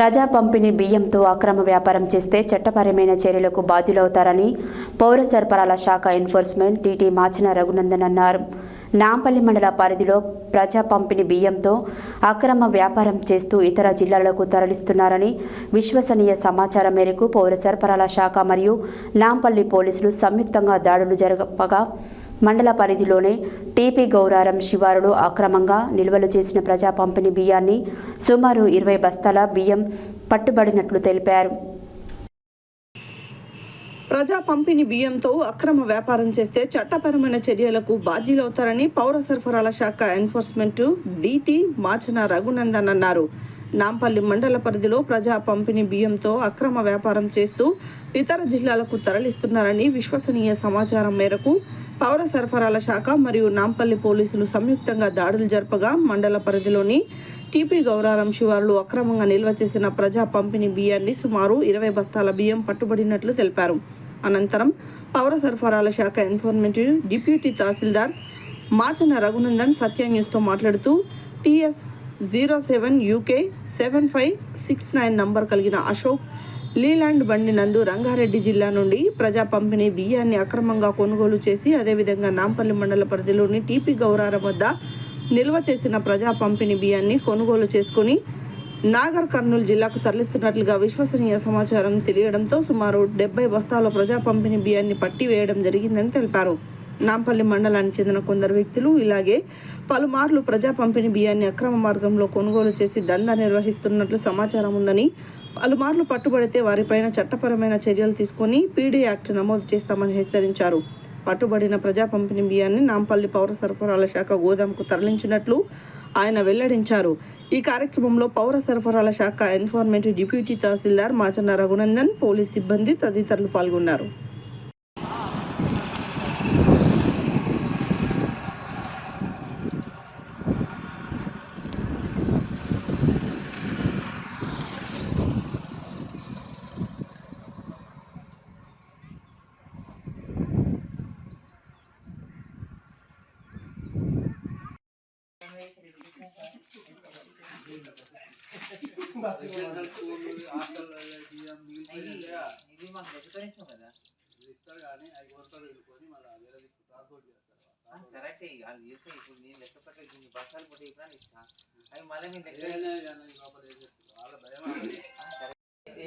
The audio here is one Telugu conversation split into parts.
ప్రజా పంపిణీ బియ్యంతో అక్రమ వ్యాపారం చేస్తే చట్టపరమైన చర్యలకు బాధ్యులవుతారని పౌర సరఫరాల శాఖ ఎన్ఫోర్స్మెంట్ టీటీ మాచిన రఘునందన్ అన్నారు. నాంపల్లి మండల పరిధిలో ప్రజా పంపిణీ బియ్యంతో అక్రమ వ్యాపారం చేస్తూ ఇతర జిల్లాలకు తరలిస్తున్నారని విశ్వసనీయ సమాచారం మేరకు పౌర సరఫరాల శాఖ మరియు నాంపల్లి పోలీసులు సంయుక్తంగా దాడులు జరపగా మండల పరిధిలోనే టీపీ గౌరారం శివారులో అక్రమంగా నిల్వలు చేసిన ప్రజా పంపిణీ బియ్యాన్ని సుమారు ఇరవై బస్తాల బియ్యం పట్టుబడినట్లు తెలిపారు. ప్రజా పంపిణీ బియ్యంతో అక్రమ వ్యాపారం చేస్తే చట్టపరమైన చర్యలకు బాధ్యులవుతారని పౌర సరఫరాల శాఖ ఎన్ఫోర్స్మెంట్ డీటీ మాచన రఘునందన్ అన్నారు. నాంపల్లి మండల పరిధిలో ప్రజా పంపిణీ బియ్యంతో అక్రమ వ్యాపారం చేస్తూ ఇతర జిల్లాలకు తరలిస్తున్నారని విశ్వసనీయ సమాచారం మేరకు పౌర సరఫరాల శాఖ మరియు నాంపల్లి పోలీసులు సంయుక్తంగా దాడులు జరపగా మండల పరిధిలోని టీపీ గౌరారం శివారులు అక్రమంగా నిల్వ చేసిన ప్రజా పంపిణీ బియ్యాన్ని సుమారు ఇరవై బస్తాల బియ్యం పట్టుబడినట్లు తెలిపారు. అనంతరం పౌర సరఫరాల శాఖ ఇన్ఫార్మేటివ్ డిప్యూటీ తహసీల్దార్ మాచన రఘునందన్ సత్య న్యూస్తో మాట్లాడుతూ TS zero seven UK seven five six nine number కలిగిన అశోక్ లీలాండ్ బండి నందు రంగారెడ్డి జిల్లా నుండి ప్రజా పంపిణీ బియ్యాన్ని అక్రమంగా కొనుగోలు చేసి అదేవిధంగా నాంపల్లి మండల పరిధిలోని టీపీ గౌరారం వద్ద నిల్వ చేసిన ప్రజా పంపిణీ బియ్యాన్ని కొనుగోలు చేసుకుని నాగర్ కర్నూలు జిల్లాకు తరలిస్తున్నట్లుగా విశ్వసనీయ సమాచారం తెలియడంతో సుమారు డెబ్బై బస్తాల ప్రజా పంపిణీ బియ్యాన్ని పట్టి వేయడం జరిగిందని తెలిపారు. నాంపల్లి మండలానికి చెందిన కొందరు వ్యక్తులు ఇలాగే పలుమార్లు ప్రజా పంపిణీ బియ్యాన్ని అక్రమ మార్గంలో కొనుగోలు చేసి దందా నిర్వహిస్తున్నట్లు సమాచారం ఉందని పలుమార్లు పట్టుబడితే వారిపైన చట్టపరమైన చర్యలు తీసుకొని పీడీ యాక్ట్ నమోదు చేస్తామని హెచ్చరించారు. పట్టుబడిన ప్రజా పంపిణీ బియ్యాన్ని నాంపల్లి పౌర సరఫరాల శాఖ గోదాంకు తరలించినట్లు ఆయన వెల్లడించారు. ఈ కార్యక్రమంలో పౌర సరఫరాల శాఖ informative deputy tahsildar Machanna Raghunandan police సిబ్బంది తదితరులు పాల్గొన్నారు. ఇది మాకు రెగ్యులేషన్ కదా ఆ, కరెక్టే ఇక అది చేస్తే ఇప్పుడు నేను లెక్క పట్టే దీన్ని బస్సాలు పుట్టి ఇప్పుడు ఇస్తా అవి మళ్ళీ నేను లెక్క ఆ, కరెక్టే.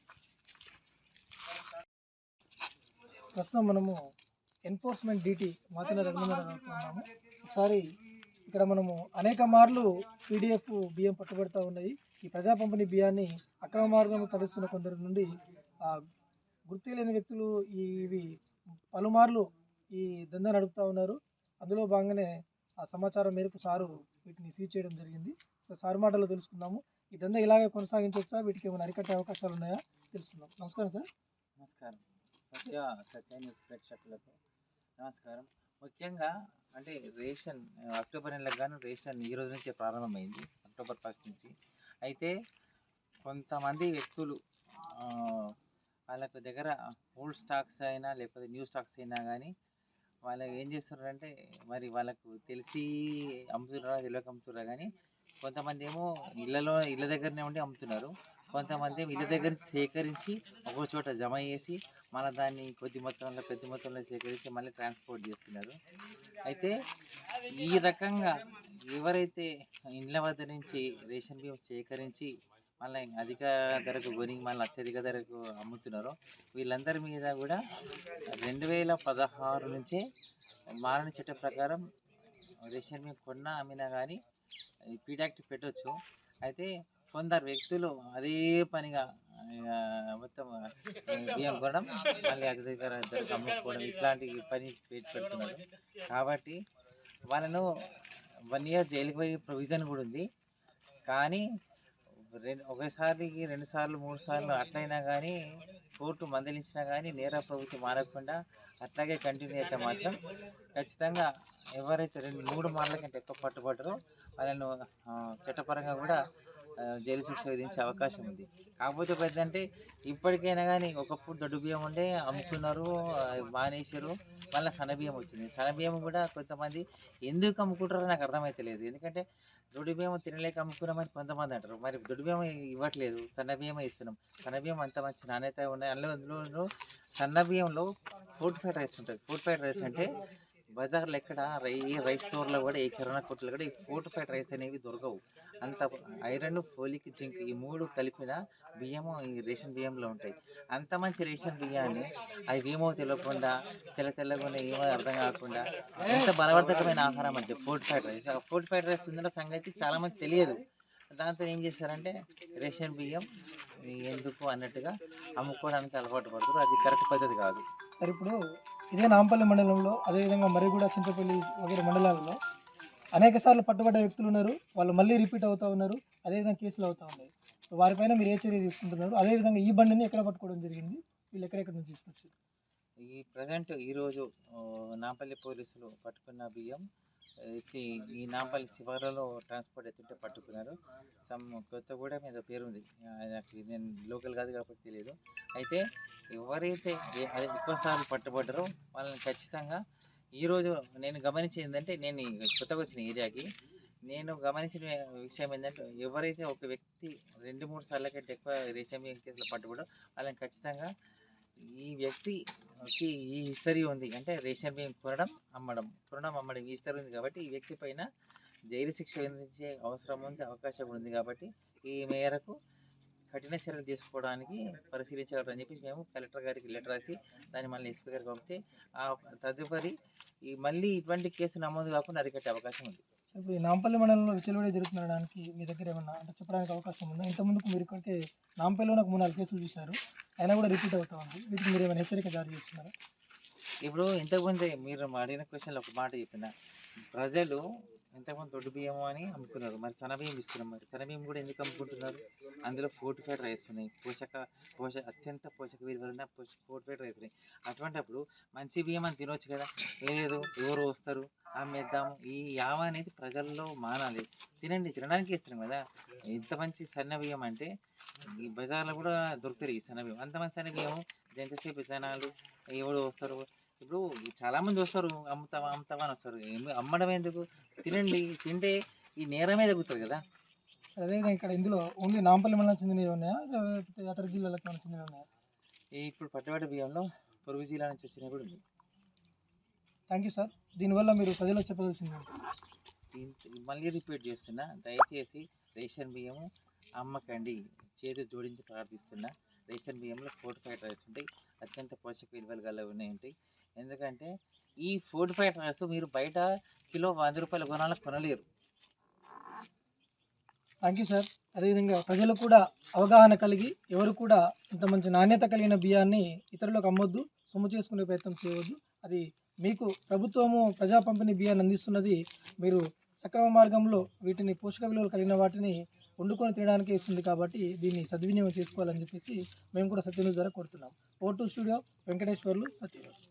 ప్రస్తుతం మనము ఎన్ఫోర్స్మెంట్ డ్యూటీ మాతిన రఘునందన్ ఒకసారి ఇక్కడ మనము అనేక మార్లు పీడిఎఫ్ బియ్యం పట్టుబడుతూ ఉన్నాయి. ఈ ప్రజా పంపిణీ బియ్యాన్ని అక్రమ మార్గంలో తరలిస్తున్న కొందరి నుండి ఆ, గుర్తు లేని వ్యక్తులు ఈ ఇవి పలుమార్లు ఈ దందా నడుపుతూ ఉన్నారు. అందులో భాగంగానే ఆ సమాచారం మేరకు సారు వీటిని సీజ్ చేయడం జరిగింది. సో సారు మాటలో తెలుసుకుందాము. ఈ దందా ఇలాగే కొనసాగించవచ్చా? వీటికి ఏమైనా అరికట్టే అవకాశాలు ఉన్నాయా? తెలుసుకుందాం. నమస్కారం సార్. నమస్కారం. సత్య సత్య న్యూస్ ప్రేక్షకులకు నమస్కారం. ముఖ్యంగా అంటే రేషన్ అక్టోబర్ నెలకు గాను రేషన్ ఈ రోజు నుంచే ప్రారంభమైంది అక్టోబర్ ఫస్ట్ నుంచి. అయితే కొంతమంది వ్యక్తులు వాళ్ళకు దగ్గర ఓల్డ్ స్టాక్స్ అయినా లేకపోతే న్యూ స్టాక్స్ అయినా కానీ వాళ్ళు ఏం చేస్తున్నారంటే మరి వాళ్ళకు తెలిసి అమ్ముతున్నారా తెలియక అమ్ముతున్నారా కానీ కొంతమంది ఏమో ఇళ్ళలో ఇళ్ళ దగ్గరనే ఉండి అమ్ముతున్నారు. కొంతమంది ఇళ్ళ దగ్గర నుంచి సేకరించి ఒక చోట జమ చేసి మన దాన్ని కొద్ది మొత్తంలో పెద్ద మొత్తంలో సేకరించి మళ్ళీ ట్రాన్స్పోర్ట్ చేస్తున్నారు. అయితే ఈ రకంగా ఎవరైతే ఇండ్ల వద్ద నుంచి రేషన్ బియ్యం సేకరించి మళ్ళీ అధిక ధరకు కొని మళ్ళీ అత్యధిక ధరకు అమ్ముతున్నారో వీళ్ళందరి మీద కూడా రెండు వేల పదహారు నుంచే మారణ చట్టం ప్రకారం రేషన్ బియ్యం కొన్నా అమ్మినా కానీ పీడాక్ట్ పెట్టవచ్చు అయితే కొందరు వ్యక్తులు అదే పనిగా మొత్తం బియ్యం కొనడం మళ్ళీ అధిక ధరకు అమ్ముకోవడం ఇట్లాంటి పని పేరు పెడుతున్నారు కాబట్టి వాళ్ళను వన్ ఇయర్ జైలుకి పోయే ప్రొవిజన్ కూడా ఉంది. కానీ రెండు ఒకసారికి రెండు సార్లు మూడు సార్లు అట్లయినా కానీ కోర్టు మందలించినా కానీ నేర ప్రవృత్తి మారకుండా అట్లాగే కంటిన్యూ అయితే మాత్రం ఖచ్చితంగా ఎవరైతే రెండు మూడు మార్ల కంటే ఎక్కువ పట్టుబడరో వాళ్ళను చట్టపరంగా కూడా జైలు శిక్ష విధించే అవకాశం ఉంది. కాకపోతే ఏంటంటే ఇప్పటికైనా కానీ ఒకప్పుడు దొడ్డు బియ్యం ఉండే అమ్ముకున్నారు మానేశారు మళ్ళీ సన్నబియ్యం వచ్చింది. సన్నబియ్యం కూడా కొంతమంది ఎందుకు అమ్ముకుంటారో నాకు అర్థమైతలేదు ఎందుకంటే దొడ్డు బియ్యం తినలేక అమ్ముకున్నామని కొంతమంది అంటారు. మరి దొడ్డు బియ్యం ఇవ్వట్లేదు సన్న బియ్యమే ఇస్తున్నాం సన్న బియ్యం అంత మంచి నాణ్యత ఉన్నాయి. అందులో అందులో సన్న బియ్యంలో ఫుడ్ ఫ్రైడ్ రైస్ ఉంటుంది. ఫుడ్ ఫ్రైడ్ రైస్ అంటే బజార్లో ఎక్కడ? రై రైస్ స్టోర్లో కూడా ఏ కిరాణా కొట్లో కూడా ఈ ఫోర్టిఫైడ్ ఫ్రైడ్ రైస్ అనేవి దొరకవు. అంత ఐరన్ ఫోలిక్ జింక్ ఈ మూడు కలిపిన బియ్యము ఈ రేషన్ బియ్యంలో ఉంటాయి. అంత మంచి రేషన్ బియ్యాన్ని అవి ఏమో తెలియకుండా తెల్ల తెల్లగా ఏమో అర్థం కాకుండా ఎంత బలవర్ధకమైన ఆహారం అంటే ఫుడ్ ఫ్రైడ్ రైస్ ఆ ఫుడ్ ఫ్రైడ్ రైస్ ఉందన్న సంగతి చాలామంది తెలియదు. దాంతో ఏం చేస్తారంటే రేషన్ బియ్యం ఎందుకు అన్నట్టుగా అమ్ముకోవడానికి అలవాటు పడతారు అది కరెక్ట్ పద్ధతి కాదు. సార్ ఇప్పుడు ఇదే నాంపల్లి మండలంలో అదేవిధంగా మరిగూడ చింతపల్లి వగైరే మండలాలలో అనేక సార్లు పట్టుబడ్డ వ్యక్తులు ఉన్నారు. వాళ్ళు మళ్ళీ రిపీట్ అవుతూ ఉన్నారు. అదేవిధంగా కేసులు అవుతూ ఉన్నాయి. వారిపైన మీరు ఏ చర్య తీసుకుంటున్నారు? అదేవిధంగా ఈ బండిని ఎక్కడ పట్టుకోవడం జరిగింది? వీళ్ళు ఎక్కడెక్కడ నుంచి తీసుకొచ్చారు? ఈ ప్రజెంట్ ఈరోజు నాంపల్లి పోలీసులు పట్టుకున్న బియ్యం ఈ నాంపల్లి శివారులో ట్రాన్స్పోర్ట్ ఎత్తుంటే పట్టుకున్నారు. సమ్ కొత్తగూడ మీద పేరు ఉంది నాకు నేను లోకల్ కాదు కాబట్టి తెలియదు అయితే ఎవరైతే ఎక్కువసార్లు పట్టుబడ్డారో వాళ్ళని ఖచ్చితంగా ఈరోజు నేను గమనించింది ఏంటంటే నేను కొత్తగా వచ్చిన ఏరియాకి నేను గమనించిన విషయం ఏంటంటే ఎవరైతే ఒక వ్యక్తి రెండు మూడు సార్ల కంటే ఎక్కువ రేషన్ బియ్యం కేసులో పట్టుబడో వాళ్ళని ఖచ్చితంగా ఈ వ్యక్తి వచ్చి ఈ హిస్టరీ ఉంది అంటే రేషన్ బియ్యం కొనడం అమ్మడం. కొనడం అమ్మడం. ఈ హిస్టరీ ఉంది కాబట్టి ఈ వ్యక్తి పైన జైలు శిక్ష విధించే అవసరం ఉంది అవకాశం ఉంది కాబట్టి ఈ మేరకు కఠిన చర్యలు తీసుకోవడానికి పరిశీలించగలరని చెప్పి మేము కలెక్టర్ గారికి లెటర్ రాసి దాన్ని మళ్ళీ ఎస్పీ గారికి పంపితే ఆ తదుపరి ఈ మళ్ళీ ఇటువంటి కేసు నమోదు కాకుండా అరికట్టే అవకాశం ఉంది. సో ఇప్పుడు ఈ నాంపల్లి మండలంలో విచలవిడి జరుగుతుండడానికి మీ దగ్గర ఏమన్నా అంటే చెప్పడానికి అవకాశం ఉందా? ఇంతకుముందుకు మీరు ఇక్కడికి నాంపల్లిలో ఒక మూడు నాలుగు కేసులు చూశారు. అయినా కూడా రిపీట్ అవుతా ఉంది. వీటికి మీరు ఏమైనా హెచ్చరిక జారీ చేస్తున్నారా? ఇప్పుడు ఇంతకుముందే మీరు మా అడిగిన క్వశ్చన్లో ఒక మాట చెప్పిన. ప్రజలు ఇంతకుముందు దొడ్డు బియ్యం అని అమ్ముకున్నారు. మరి సన్నబియ్యం ఇస్తున్నారు. మరి సన్నబియ్యం కూడా ఎందుకు అమ్ముకుంటున్నారు? అందులో ఫోర్టిఫైడ్ రైస్ ఉన్నాయి. పోషక పోషక అత్యంత పోషక విలువలున్న పోష ఫోర్టిఫైడ్ రైస్ ఉన్నాయి. అటువంటిప్పుడు మంచి బియ్యం అని తినొచ్చు కదా? లేదు. ఎవరు వస్తారు? అమ్మేద్దాము. ఈ యావ అనేది ప్రజల్లో మానాలి. తినండి. తినడానికి ఇస్తున్నాం కదా? ఇంత మంచి సన్న బియ్యం అంటే ఈ బజార్లో కూడా దొరుకుతాయి ఈ సన్న బియ్యం. అంత మంచి సన్న బియ్యం ఎంతసేపు జనాలు ఎవరు వస్తారు? ఇప్పుడు చాలా మంది వస్తారు అమ్ముతావా అమ్ముతావా అని వస్తారు. ఏమి- అమ్మడం ఎందుకు? తినండి తింటే ఈ నేరమే తగ్గుతుంది కదా. అదేవిధంగా ఇక్కడ ఇందులో ఓన్లీ నాంపల్లి మండలం చెందినవి ఉన్నాయా? లేకపోతే ఇతర జిల్లాలకు చెందినవి ఉన్నాయా? ఇప్పుడు పట్టుబడి బియ్యంలో పొరుగు జిల్లా నుంచి వచ్చినవి కూడా ఉంది థ్యాంక్ యూ సార్ దీనివల్ల మీరు ప్రజలకు ఏంటి? దీంతో మళ్ళీ రిపీట్ చేస్తున్నా దయచేసి రేషన్ బియ్యము అమ్మకండి. చేతి జోడించి ప్రార్థిస్తున్నా రేషన్ బియ్యంలో ఫోర్టిఫైడ్ రైస్ ఉంటాయి. అత్యంత పోషక విలువలు గల ఉన్నాయి ఉంటాయి ఎందుకంటే ఈ ఫోర్టిఫైడ్ రైస్ మీరు బయట కిలో వంద రూపాయల కొనాలి కొనలేరు. థ్యాంక్ యూ సార్ అదేవిధంగా ప్రజలు కూడా అవగాహన కలిగి ఎవరు కూడా ఇంత మంచి నాణ్యత కలిగిన బియ్యాన్ని ఇతరులకు అమ్మొద్దు సొమ్ము చేసుకునే ప్రయత్నం చేయవద్దు. అది మీకు ప్రభుత్వము ప్రజా పంపిణీ బియ్యాన్ని అందిస్తున్నది. మీరు సక్రమ మార్గంలో వీటిని పోషక విలువలు కలిగిన వాటిని వండుకొని తినడానికి ఇస్తుంది కాబట్టి దీన్ని సద్వినియోగం చేసుకోవాలని చెప్పేసి మేము కూడా సత్యన్యూస్ ద్వారా కోరుతున్నాం. O two studio Venkateswarlu Satya News